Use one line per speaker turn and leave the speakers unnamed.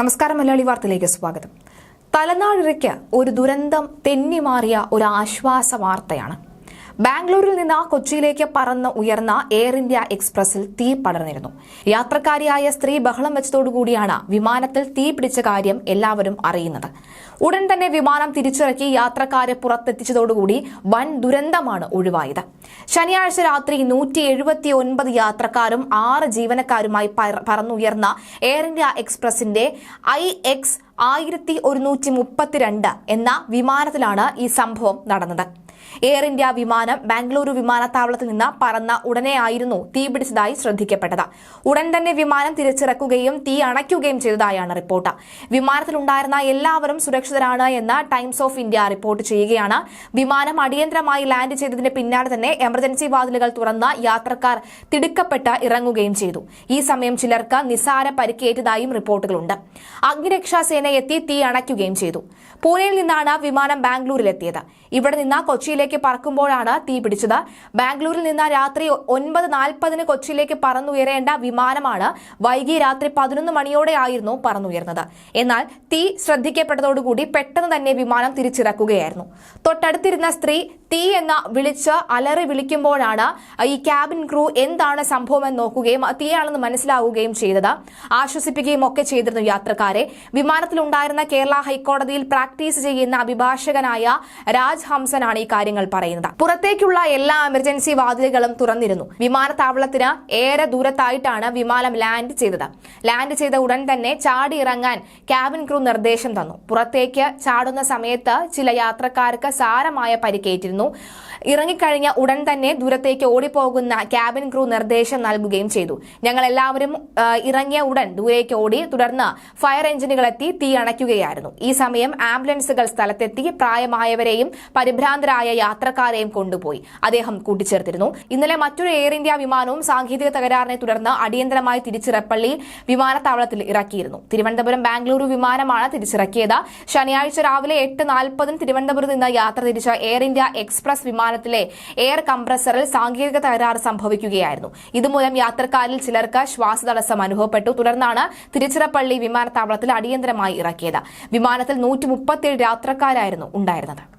നമസ്കാരം മലയാളി വാർത്തയിലേക്ക് സ്വാഗതം. തലനാഴിക്ക് ഒരു ദുരന്തം തെന്നിമാറിയ ഒരു ആശ്വാസ വാർത്തയാണ്. ബാംഗ്ലൂരിൽ നിന്ന് കൊച്ചിയിലേക്ക് പറന്ന് ഉയർന്ന എയർ ഇന്ത്യ എക്സ്പ്രസിൽ തീ പടർന്നിരുന്നു. യാത്രക്കാരിയായ സ്ത്രീ ബഹളം വെച്ചതോടുകൂടിയാണ് വിമാനത്തിൽ തീ പിടിച്ച കാര്യം എല്ലാവരും അറിയുന്നത്. ഉടൻ തന്നെ വിമാനം തിരിച്ചിറക്കി യാത്രക്കാരെ പുറത്തെത്തിച്ചതോടുകൂടി വൻ ദുരന്തമാണ് ഒഴിവായത്. ശനിയാഴ്ച രാത്രി നൂറ്റി എഴുപത്തി ഒൻപത് യാത്രക്കാരും ആറ് ജീവനക്കാരുമായി പറന്നുയർന്ന എയർ ഇന്ത്യ എക്സ്പ്രസിന്റെ ഐ എക്സ് ആയിരത്തി ഒരുന്നൂറ്റി മുപ്പത്തിരണ്ട് എന്ന വിമാനത്തിലാണ് ഈ സംഭവം നടന്നത്. എയർ ഇന്ത്യ വിമാനം ബാംഗ്ലൂരു വിമാനത്താവളത്തിൽ നിന്ന് പറന്ന ഉടനെയായിരുന്നു തീപിടിച്ചതായി ശ്രദ്ധിക്കപ്പെട്ടത്. ഉടൻ തന്നെ വിമാനം തിരിച്ചിറക്കുകയും തീ അണയ്ക്കുകയും ചെയ്തതായാണ് റിപ്പോർട്ട്. വിമാനത്തിലുണ്ടായിരുന്ന എല്ലാവരും സുരക്ഷിതരാണ് എന്ന് ടൈംസ് ഓഫ് ഇന്ത്യ റിപ്പോർട്ട് ചെയ്യുകയാണ്. വിമാനം അടിയന്തരമായി ലാൻഡ് ചെയ്തതിന് പിന്നാലെ തന്നെ എമർജൻസി വാതിലുകൾ തുറന്ന് യാത്രക്കാർ തിടുക്കപ്പെട്ട് ഇറങ്ങുകയും ചെയ്തു. ഈ സമയം ചിലർക്ക് നിസാര പരിക്കേറ്റതായും റിപ്പോർട്ടുകളുണ്ട്. അഗ്നിരക്ഷാ സേന എത്തി തീ അണയ്ക്കുകയും ചെയ്തു. പൂനെയിൽ നിന്നാണ് വിമാനം ബാംഗ്ലൂരിലെത്തിയത്. ഇവിടെ നിന്ന് കൊച്ചിയിലേക്ക് പറക്കുമ്പോഴാണ് തീ പിടിച്ചത്. ബാംഗ്ലൂരിൽ നിന്ന് രാത്രി ഒൻപത് നാൽപ്പതിന് കൊച്ചിയിലേക്ക് പറന്നുയരേണ്ട വിമാനമാണ് വൈകി രാത്രി പതിനൊന്ന് മണിയോടെ ആയിരുന്നു പറന്നുയർന്നത്. എന്നാൽ തീ ശ്രദ്ധിക്കപ്പെട്ടതോടുകൂടി പെട്ടെന്ന് തന്നെ വിമാനം തിരിച്ചിറക്കുകയായിരുന്നു. തൊട്ടടുത്തിരുന്ന സ്ത്രീ തീ എന്ന് വിളിച്ച് അലറി വിളിക്കുമ്പോഴാണ് ഈ ക്യാബിൻ ക്രൂ എന്താണ് സംഭവമെന്ന് നോക്കുകയും തീയാണെന്ന് മനസ്സിലാവുകയും ചെയ്തത്. ആശ്വസിപ്പിക്കുകയും ഒക്കെ ചെയ്തിരുന്നു യാത്രക്കാരെ. വിമാനത്തിലുണ്ടായിരുന്ന കേരള ഹൈക്കോടതിയിൽ പ്രാക്ടീസ് ചെയ്യുന്ന അഭിഭാഷകനായ രാജ് ഹംസനാണ് ഈ കാര്യങ്ങൾ പറയുന്നത്. പുറത്തേക്കുള്ള എല്ലാ എമർജൻസി വാതിലുകളും തുറന്നിരുന്നു. വിമാനത്താവളത്തിന് ഏറെ ദൂരത്തായിട്ടാണ് വിമാനം ലാൻഡ് ചെയ്തത്. ലാൻഡ് ചെയ്ത ഉടൻ തന്നെ ചാടി ഇറങ്ങാൻ ക്യാബിൻ ക്രൂ നിർദ്ദേശം തന്നു. പുറത്തേക്ക് ചാടുന്ന സമയത്ത് ചില യാത്രക്കാർക്ക് സാരമായ പരിക്കേറ്റിരുന്നു. ഇറങ്ങിക്കഴിഞ്ഞ ഉടൻ തന്നെ ദൂരത്തേക്ക് ഓടിപ്പോകുന്ന ക്യാബിൻ ക്രൂ നിർദ്ദേശം നൽകുകയും ചെയ്തു. ഞങ്ങൾ എല്ലാവരും ഇറങ്ങിയ ഉടൻ ദൂരേക്ക് ഓടി തുടർന്ന് ഫയർ എഞ്ചിനുകൾ എത്തി തീ അണയ്ക്കുകയായിരുന്നു. ഈ സമയം ആംബുലൻസുകൾ സ്ഥലത്തെത്തി പ്രായമായവരെയും പരിഭ്രാന്തരായ യാത്രക്കാരെയും കൊണ്ടുപോയി. അദ്ദേഹം കൂട്ടിച്ചേർത്തിരുന്നു. ഇന്നലെ മറ്റൊരു എയർ ഇന്ത്യ വിമാനവും സാങ്കേതിക തകരാറിനെ തുടർന്ന് അടിയന്തരമായി തിരിച്ചിറപ്പള്ളി വിമാനത്താവളത്തിൽ ഇറക്കിയിരുന്നു. തിരുവനന്തപുരം ബാംഗ്ലൂരു വിമാനമാണ് തിരിച്ചിറക്കിയത്. ശനിയാഴ്ച രാവിലെ എട്ട് നാൽപ്പതിന് തിരുവനന്തപുരത്ത് നിന്ന് യാത്ര തിരിച്ച എയർ ഇന്ത്യ എക്സ്പ്രസ് വിമാനത്തിലെ എയർ കംപ്രസറിൽ സാങ്കേതിക തകരാറ് സംഭവിക്കുകയായിരുന്നു. ഇതുമൂലം യാത്രക്കാരിൽ ചിലർക്ക് ശ്വാസതടസ്സം അനുഭവപ്പെട്ടു. തുടർന്നാണ് തിരുച്ചിറപ്പള്ളി വിമാനത്താവളത്തിൽ അടിയന്തരമായി ഇറക്കിയത്. വിമാനത്തിൽ നൂറ്റി യാത്രക്കാരായിരുന്നു ഉണ്ടായിരുന്നത്.